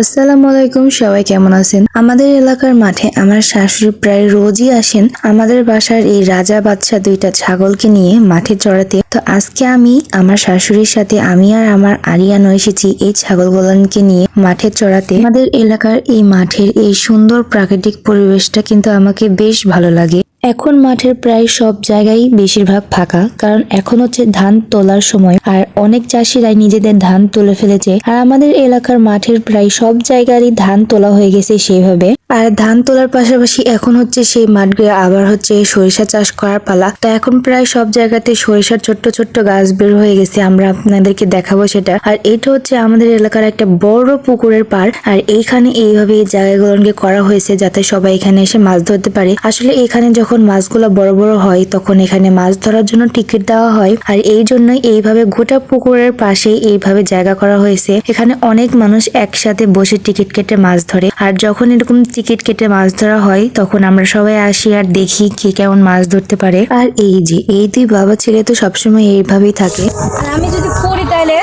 আসসালামু আলাইকুম, সবাই কেমন আছেন? আমাদের এলাকার মাঠে আমার শাশুড়ি প্রায় রোজই আসেন। আমাদের বাসার এই রাজা বাচ্চা দুইটা ছাগলকে নিয়ে মাঠে চড়াতে। তো আজকে আমি, আমার শাশুড়ির সাথে আমি আর আমার আরিয়ানো এসেছি এই ছাগলগুলোকে নিয়ে মাঠে চড়াতে। আমাদের এলাকার এই মাঠের এই সুন্দর প্রাকৃতিক পরিবেশটা কিন্তু আমাকে বেশ ভালো লাগে। এখন মাঠের প্রায় সব জায়গায় বেশিরভাগ ফাঁকা, কারণ এখন হচ্ছে ধান তোলার সময়। আর অনেক চাষিরাই নিজেদের ধান তুলে ফেলেছে। আর আমাদের এলাকার মাঠের প্রায় সব জায়গারই ধান তোলা হয়ে গেছে সেইভাবে। আর ধান তোলার পাশাপাশি এখন হচ্ছে সেই মাঠগুলো আবার হচ্ছে সরিষা চাষ করার পালা। তো এখন প্রায় সব জায়গাতে সরিষার ছোট্ট ছোট্ট গাছ বের হয়ে গেছে, আমরা আপনাদেরকে দেখাবো সেটা। আর এটা হচ্ছে আমাদের এলাকার একটা বড় পুকুরের পার আর এইখানে এইভাবে এই জায়গাগুলোকে করা হয়েছে যাতে সবাই এখানে এসে মাছ ধরতে পারে। আসলে এখানে যখন মাছগুলো বড় বড় হয়, তখন এখানে মাছ ধরার জন্য টিকিট দেওয়া হয়। আর এই জন্যই এইভাবে গোটা পুকুরের পাশে এইভাবে জায়গা করা হয়েছে। এখানে অনেক মানুষ একসাথে বসে টিকিট কেটে মাছ ধরে। আর যখন এরকম টিকিট কেটে মাছ ধরা হয়, তখন আমরা সবাই আসি আর দেখি কে কেমন মাছ ধরতে পারে। আর এই যে, এই দুই বাবা ছেলে তো সবসময় এইভাবেই থাকে। আর আমি যদি পড়ি তাইলে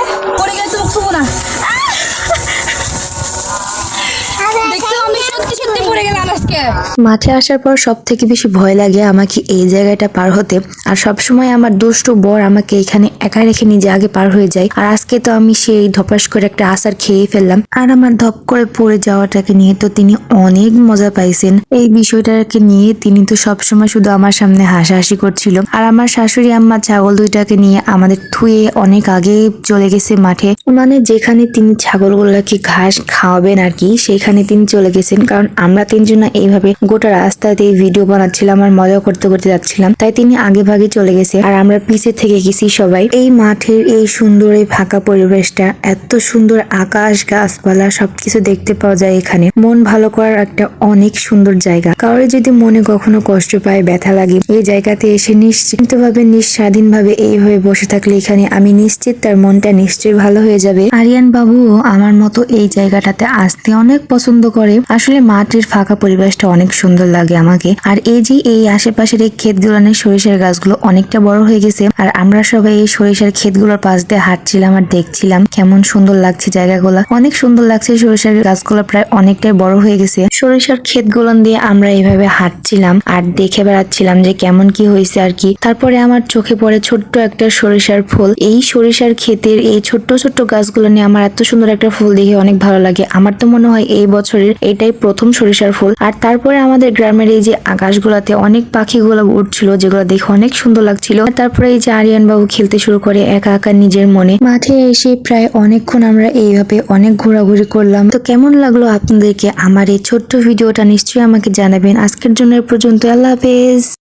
মাঠে আসার পর সব থেকে বেশি ভয় লাগে আমাকে এই জায়গাটা পার হতে। আর সব সময় আমার দুষ্টু বর আমাকে এখানে একা রেখে নিজে আগে পার হয়ে যায়। আর আজকে তো আমি সেই ধপাস করে একটা আসার খেয়ে ফেললাম। আর আমার ধপ করে পড়ে যাওয়াটাকে নিয়ে তো তিনি অনেক মজা পাইছেন। এই বিষয়টাকে নিয়ে তিনি তো সব সময় শুধু আমার সামনে হাসাহাসি করছিল। আর আমার শাশুড়ি, আম্মা, ছাগল দুইটাকে নিয়ে আমাদের থুয়ে অনেক আগে চলে গেছে মাঠে। মানে যেখানে তিনি ছাগলগুলোকে ঘাস খাওয়াবেন আর কি, সেখানে তিনি চলে গেছেন। কারণ আমরা তিনজন এইভাবে গোটা রাস্তাতে ভিডিও বানাচ্ছিলাম আর মজা করতে করতে যাচ্ছিলাম, তাই তিনি আগে ভাগে চলে গেছে। আর আমরা পিছে থেকে গেছি সবাই। এই মাঠের এই সুন্দর এই ফাঁকা পরিবেশটা, এত সুন্দর আকাশ, গাছপালা, সবকিছু দেখতে পাওয়া যায় এখানে। মন ভালো করার একটা অনেক সুন্দর জায়গা। কারোর যদি মনে কখনো কষ্ট পায়, ব্যথা লাগে, এই জায়গাতে এসে নিশ্চিন্ত ভাবে নিঃস্বাধীন ভাবে এইভাবে বসে থাকলে এখানে আমি নিশ্চিত, তার মনটা নিশ্চয়ই ভালো হয়ে যাবে। আরিয়ান বাবুও আমার মতো এই জায়গাটাতে আসতে অনেক পছন্দ করে। আসলে মাঠের ফাঁকা পরিবেশটা অনেক সুন্দর লাগে আমাকে। আর এই যে এই আশেপাশের এই ক্ষেতগুলোনের সরিষার গাছগুলো অনেকটা বড় হয়ে গেছে। আর আমরা সবাই এই সরিষার ক্ষেতগুলোর পাশ দিয়ে হাঁটছিলাম আর দেখছিলাম কেমন সুন্দর লাগছে জায়গাগুলো। অনেক সুন্দর লাগছে সরিষার গাছগুলো প্রায় অনেকটাই বড় হয়ে গেছে। সরিষার ক্ষেতগুলো দিয়ে আমরা এইভাবে হাঁটছিলাম আর দেখে বেড়াচ্ছিলাম যে কেমন কি হয়েছে আর কি। তারপরে আমার চোখে পড়ে ছোট্ট একটা সরিষার ফুল। এই সরিষার ক্ষেতের এই ছোট্ট ছোট্ট গাছগুলো নিয়ে আমার এত সুন্দর একটা ফুল দেখে অনেক ভালো লাগে। আমার তো মনে হয় এই বছরের এটাই প্রথম সরিষার ফুল। আর তারপরে আমাদের গ্রামের এই যে আকাশগুলাতে অনেক পাখিগুলো উঠছিল যেগুলো দেখে অনেক সুন্দর লাগছিল। তারপরে এই যে আরিয়ান বাবু খেলতে শুরু করে একা একা নিজের মনে। মাঠে এসে প্রায় অনেকক্ষণ আমরা এইভাবে অনেক ঘোরাঘুরি করলাম। তো কেমন লাগল আপনাদেরকে? আমার এই ছোট্ট ভিডিওটা নিশ্চয়ই আমাকে জানাবেন। আজকের জন্য পর্যন্ত আল্লাহ হাফেজ।